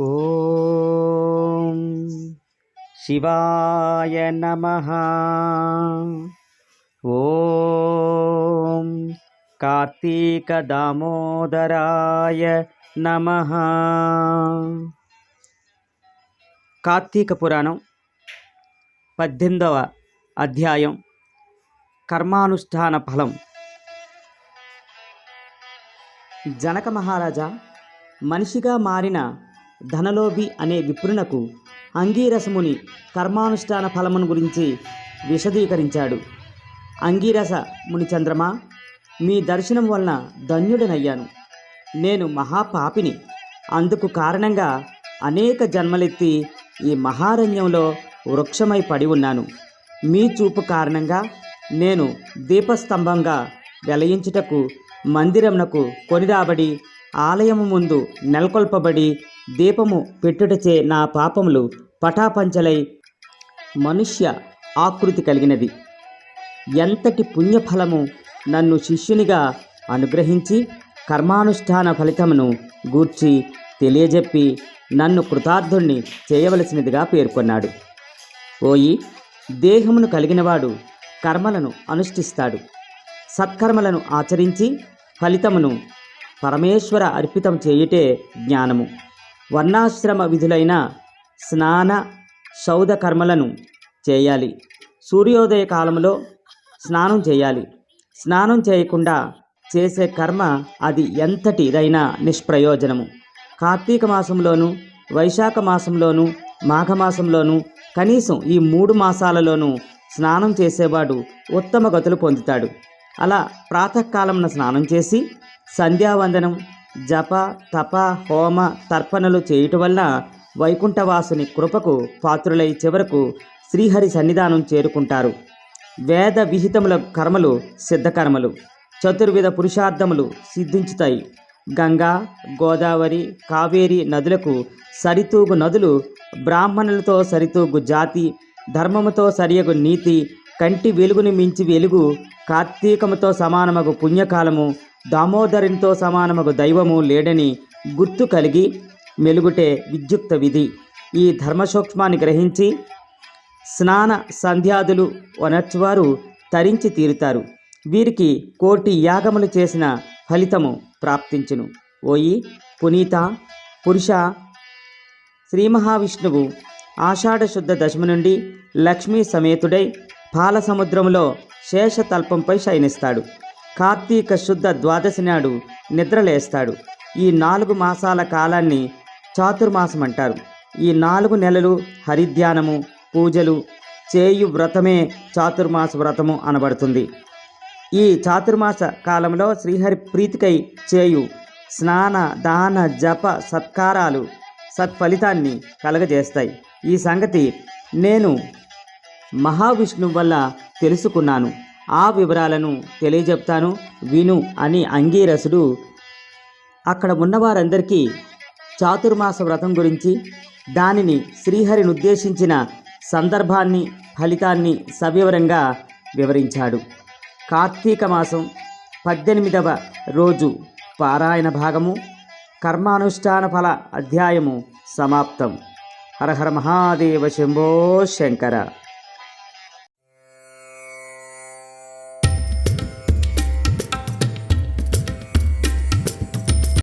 ఓం శివాయ నమ. ఓం కార్తీక దామోదరాయ నమ. కార్తీక పురాణం పద్దెనిమిదవ అధ్యాయం కర్మానుష్ఠాన ఫలం. జనక మహారాజా మనిషిగా మారిన ధనలోభి అనే విప్రునకు అంగీరసముని కర్మానుష్ఠాన ఫలమును గురించి విశదీకరించాడు. అంగీరస ముని చంద్రమా మీ దర్శనం వలన ధన్యుడనయ్యాను. నేను మహాపాపిని. అందుకు కారణంగా అనేక జన్మలెత్తి ఈ మహారణ్యంలో వృక్షమై పడి ఉన్నాను. మీ చూపు కారణంగా నేను దీపస్తంభంగా వెలయించుటకు మందిరమునకు కొనిరాబడి ఆలయము ముందు నెలకొల్పబడి దీపము పెట్టుటచే నా పాపములు పటాపంచలై మనుష్య ఆకృతి కలిగినది. ఎంతటి పుణ్యఫలము నన్ను శిష్యునిగా అనుగ్రహించి కర్మానుష్ఠాన ఫలితమును గూర్చి తెలియజెప్పి నన్ను కృతార్థుణ్ణి చేయవలసినదిగా పేర్కొన్నాడు. ఓయి దేహమును కలిగినవాడు కర్మలను అనుష్ఠిస్తాడు. సత్కర్మలను ఆచరించి ఫలితమును పరమేశ్వర అర్పితం చేయుటే జ్ఞానము. వర్ణాశ్రమ విధులైన స్నాన సౌధ కర్మలను చేయాలి. సూర్యోదయ కాలంలో స్నానం చేయాలి. స్నానం చేయకుండా చేసే కర్మ అది ఎంతటిదైనా నిష్ప్రయోజనము. కార్తీక మాసంలోను వైశాఖ మాసంలోను మాఘమాసంలోను కనీసం ఈ మూడు మాసాలలోనూ స్నానం చేసేవాడు ఉత్తమ గతులు పొందుతాడు. అలా ప్రాతకాలంన స్నానం చేసి సంధ్యావందనం జప తప హోమ తర్పణలు చేయుట వల్ల వైకుంఠవాసుని కృపకు పాత్రులై చివరకు శ్రీహరి సన్నిధానం చేరుకుంటారు. వేద విహితముల కర్మలు సిద్ధకర్మలు చతుర్విధ పురుషార్థములు సిద్ధించుతాయి. గంగా గోదావరి కావేరి నదులకు సరితూగు నదులు బ్రాహ్మణులతో సరితూగు జాతి ధర్మముతో సరియగు నీతి కంటి వెలుగుని మించి వెలుగు కార్తీకముతో సమానమగు పుణ్యకాలము దామోదరునితో సమానమగు దైవము లేడని గుర్తు కలిగి మెలుగుటే విద్యుక్త విధి. ఈ ధర్మసూక్ష్మాన్ని గ్రహించి స్నాన సంధ్యాదులు వనర్చువారు తరించి తీరుతారు. వీరికి కోటి యాగములు చేసిన ఫలితము ప్రాప్తించును. ఓయి పునీత పురుష శ్రీ మహావిష్ణువు ఆషాఢశుద్ధ దశమి నుండి లక్ష్మీ సమేతుడై పాల సముద్రంలో శేషతల్పంపై శయనిస్తాడు. కార్తీక శుద్ధ ద్వాదశి నాడు నిద్రలేస్తాడు. ఈ నాలుగు మాసాల కాలాన్ని చాతుర్మాసం అంటారు ఈ నాలుగు నెలలు హరిధ్యానము పూజలు చేయు వ్రతమే చాతుర్మాస వ్రతము అనబడుతుంది. ఈ చాతుర్మాస కాలంలో శ్రీహరి ప్రీతికై చేయు స్నాన దాన జప సత్కారాలు సత్ఫలితాన్ని కలగజేస్తాయి. ఈ సంగతి నేను మహావిష్ణువు వల్ల తెలుసుకున్నాను. ఆ వివరాలను తెలియజెప్తాను. విను అని అంగీరసుడు అక్కడ ఉన్నవారందరికీ చాతుర్మాస వ్రతం గురించి దానిని శ్రీహరిని ఉద్దేశించిన సందర్భాన్ని ఫలితాన్ని సవివరంగా వివరించాడు. కార్తీక మాసం పద్దెనిమిదవ రోజు పారాయణ భాగము కర్మానుష్ఠాన ఫల అధ్యాయము సమాప్తం. హరహర మహాదేవ శంభో శంకర.